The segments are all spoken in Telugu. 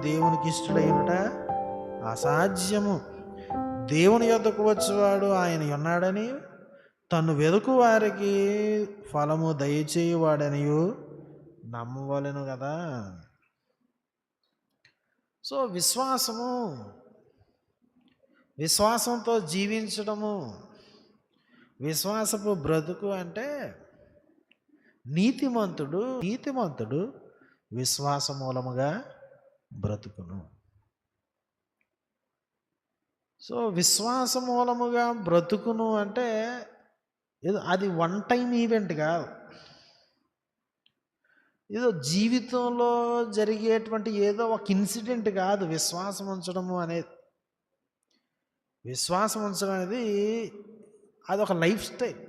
దేవునికి ఇష్టడైనట? అసాధ్యము. దేవుని యొద్దకు వచ్చేవాడు ఆయన ఉన్నాడని తను వెదుకు వారికి ఫలము దయచేయువాడనియు నమ్మవలెను కదా సో విశ్వాసము విశ్వాసంతో జీవించడము విశ్వాసపు బ్రతుకు అంటే నీతిమంతుడు నీతిమంతుడు విశ్వాస మూలముగా బ్రతుకును. సో విశ్వాస మూలముగా బ్రతుకును అంటే ఏదో అది వన్ టైం ఈవెంట్ కాదు. ఏదో జీవితంలో జరిగేటువంటి ఏదో ఒక ఇన్సిడెంట్ కాదు విశ్వాసం ఉంచడము అనేది. విశ్వాసం ఉంచడం అనేది అది ఒక లైఫ్ స్టైల్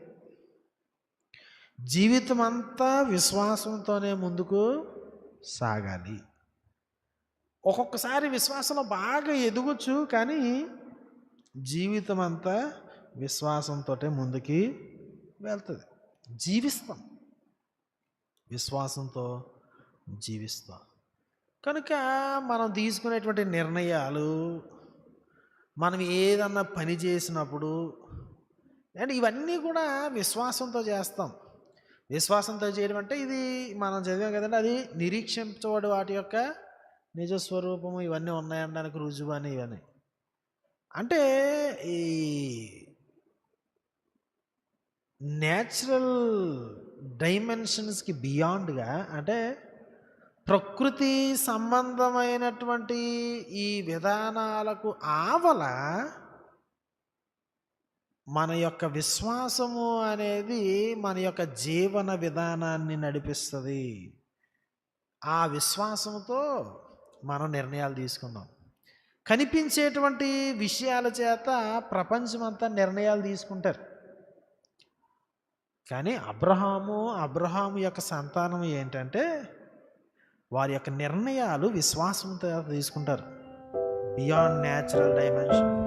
జీవితం అంతా విశ్వాసంతోనే ముందుకు సాగాలి. ఒక్కొక్కసారి విశ్వాసంలో బాగా ఎదగొచ్చు కానీ జీవితం అంతా విశ్వాసంతో ముందుకి వెళ్తుంది. జీవిస్తాం. విశ్వాసంతో జీవిస్తాం. కనుక మనం తీసుకునేటువంటి నిర్ణయాలు మనం ఏదన్నా పని చేసినప్పుడు అండ్ ఇవన్నీ కూడా విశ్వాసంతో చేస్తాం. విశ్వాసంతో చేయడం అంటే ఇది మనం చదివాం కదండి అది నిరీక్షించబడి వాటి యొక్క నిజస్వరూపము ఇవన్నీ ఉన్నాయనడానికి రుజువు అని ఇవన్నీ. అంటే ఈ నేచురల్ డైమెన్షన్స్కి బియాండ్గా అంటే ప్రకృతి సంబంధమైనటువంటి ఈ విధానాలకు ఆవల మన యొక్క విశ్వాసము అనేది మన యొక్క జీవన విధానాన్ని నడిపిస్తుంది. ఆ విశ్వాసంతో మనం నిర్ణయాలు తీసుకుందాం. కనిపించేటువంటి విషయాల చేత ప్రపంచమంతా నిర్ణయాలు తీసుకుంటారు. కానీ అబ్రహాము అబ్రహాము యొక్క సంతానం ఏంటంటే వారి యొక్క నిర్ణయాలు విశ్వాసంతో తీసుకుంటారు. Beyond natural dimension